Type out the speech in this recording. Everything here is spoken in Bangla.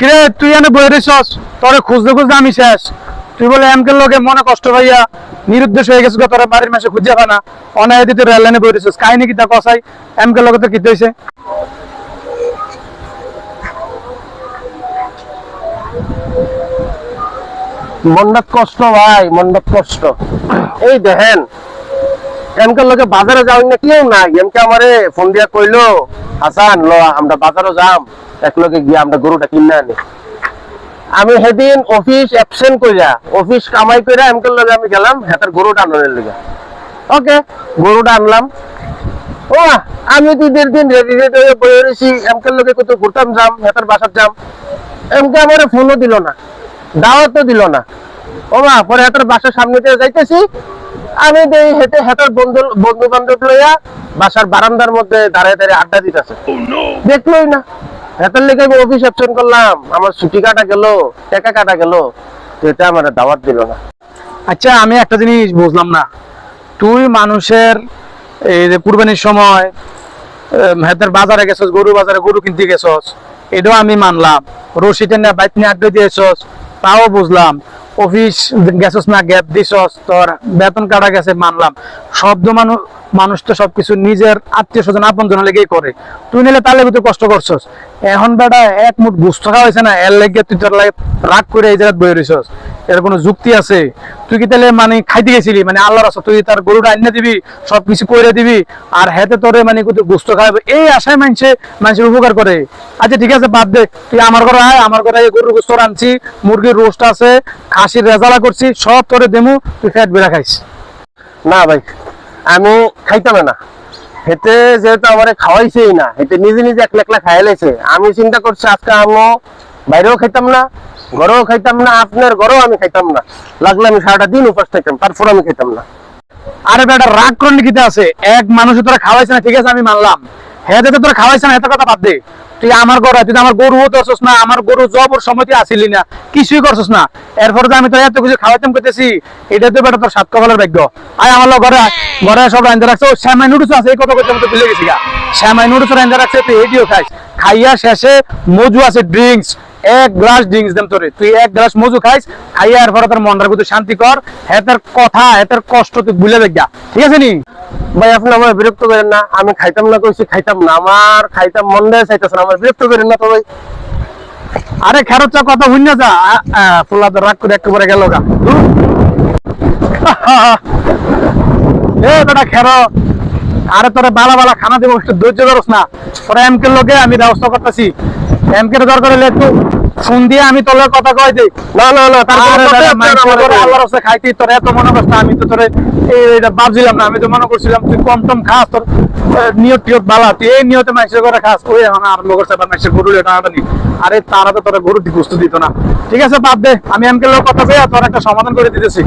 কিরে, তুই এনে বই রেছস তোরে খুঁজতে খুঁজতে আমি শেষ। তুই বলে, এমকের লোকে মনে কষ্ট পাইয়া নিরুদ্দেশ হয়ে গেছিস তোরা বাড়ির মাসে খুঁজে পানা অনায় দিতে রেল লাইনে বই রেছস কাহিনী কি তা কসাই এমকের লোকে তো কি হয়েছে মন্ডপ কষ্ট ভাই মন্ডপ কষ্ট। এই দেখেন এমকে লোকে বাজারে না কেউ নাই। এমকে ফোন দিয়া হাসান, ল, আমরা বাজারে যাম। লগে গিয়ে আমরা গরুটা কিনে আনি। আমি সেদিন অফিস অ্যাবসেন্ট অফিস কামাই কইরা এমকে লগে আমি গেলাম, হাতের গরুটা লগে। ওকে, গরুটা আনলাম। ও আমি দিন রেডি রেডি হয়ে বয়ে রয়েছি এমকে লগে কত ঘুরতাম যাম, হাতের বাসার যাম। এমকে আমার ফোনও দিল না, দাওয়াতও দিল না। ও মা পরে হাতের বাসার সামনে দিয়ে যাইতেছি। আমি দেই হেঁটে হেঁটার বন্ধু বন্ধু বান্ধব লইয়া বাসার বারান্দার মধ্যে দাঁড়ায় দাঁড়িয়ে আড্ডা দিতেছে। দেখলোই না। হেঁটার লেগে আমি অফিস অ্যাবসেন্ট করলাম। আমার ছুটি কাটা গেল টাকা কাটা গেল। এটা আমার দাওয়াত দিল না। আচ্ছা আমি একটা জিনিস বুঝলাম না। তুই মানুষের এই যে কুরবানির সময় হেতের বাজারে গেছস গরু বাজারে গরু কিনতে গেছস এটাও আমি মানলাম। রশিতে না বাইক নিয়ে আড্ডা দিয়েছস তাও বুঝলাম। অফিস, গেছস না, গ্যাপ দিছস, তোর বেতন কাটা গেছে, মানলাম। শব্দ মানুষ মানুষ তো সবকিছু নিজের আত্মীয় স্বজন আপন জনের লেগেই করে। তুই নিলে তাহলে তুই কষ্ট করছস। এখন বেটা এক মুঠ গুস্ত খাওয়া হয়েছে না, এর লেগে তুই তোর লাগে রাগ করে এই জায়গায় বয়ে রইছস। এর কোনো যুক্তি আছে? তুই কি তাহলে মানে খাইতে গেছিলি? মানে আল্লাহর রাস্তা তুই তার গরুটা আইনে দিবি, সবকিছু করে দিবি, আর হেতে তোরে মানে কত গুস্ত খাওয়াবে? এই আশায় মানুষে মানুষের উপকার করে। আচ্ছা ঠিক আছে, বাদ দে। তুই আমার ঘরে আয়, আমার ঘরে গরুর গোস্ত আনছি মুরগির রোস্ট আছে খাসির রেজালা করছি সব তোরে দেমু তুই ফ্যাট বেড়া খাইস। না ভাই আমি খাইতাম না। হেতে যেহেতু আমারে খাওয়াইছেই না হেতে নিজে নিজে একলা একলা খাইলাইছে আমি চিন্তা করছি আজকে আমি বাইরেও খাইতাম না ঘরেও খাইতাম না আপনার ঘরেও আমি খাইতাম না। লাগলে আমি সারাটা দিন উপাস থাকতাম তারপর আমি খাইতাম না। আরে বেটা রাগ করে লিখিতে আছে? এক মানুষ তোরা খাওয়াইছে না ঠিক আছে আমি মানলাম। হ্যাঁ তোরা খাওয়াইছে না এত কথা বাদ দে। তুই আমার ঘর তুই আমার গরু ধরছস না, আমার গরু জবর সময় আসিলি না, কিছুই করছস না। এরপর আমি তো এত কিছু খাওয়াইতাম করতেছি এটা তো বেটা তোর সাত কপালের ভাগ্য। আয় আমার ঘরে ঘরে সব রান্ধে রাখছে। ও শ্যামাই নুডুস আছে, এই কথা করতে ভুলে গেছি গা। শ্যামাই নুডুস রান্ধে রাখছে, তুই এটিও খাইস। খাইয়া শেষে মজু আছে ড্রিঙ্কস এক গ্লাস ড্রিঙ্কস দেম তোরে। তুই এক গ্লাস মজু খাইস খাইয়া এরপর তোর মনটার ভিতরে শান্তি কর হেতের কথা হেতের কষ্ট তুই ভুলে দেখা ঠিক আছে নি? ভাই আপনি আমার বিরক্ত করেন না আমি খাইতাম না কইছি খাইতাম না। আমার খাইতাম মন দেয় চাইতেছে না আমার বিরক্ত করেন না তো ভাই। আরে খেরত চা কথা হইনা যা। ফুলা তো রাগ করে একেবারে গেল গা। এ বেটা খেরো আরে তোরে বালা বালা খানা দেবো ধৈর্য ধরস না। তোরা এমকে লোকে আমি ব্যবস্থা করতেছি। এমকে দরকার হলে একটু ফোন দিয়ে আমি তোর কথা কই দিই। না না না তারপরে আল্লাহর রাস্তায় খাইতি তোর এত মনে কষ্ট আমি তো তোরে ভাবছিলাম না আমি তো মনে করছিলাম তুই কম টম খাস তোর নিয়ত টিয়ত বালা তুই এই নিয়তে মাইসের করে খাস ওই এখন আর লোকের সাথে মাইসের গরু এটা আনি আরে তারা তো তোরা গরু গুস্ত দিত না। ঠিক আছে বাদ দে আমি এমকে লোক কথা কই তোর একটা সমাধান করে দিতেছি।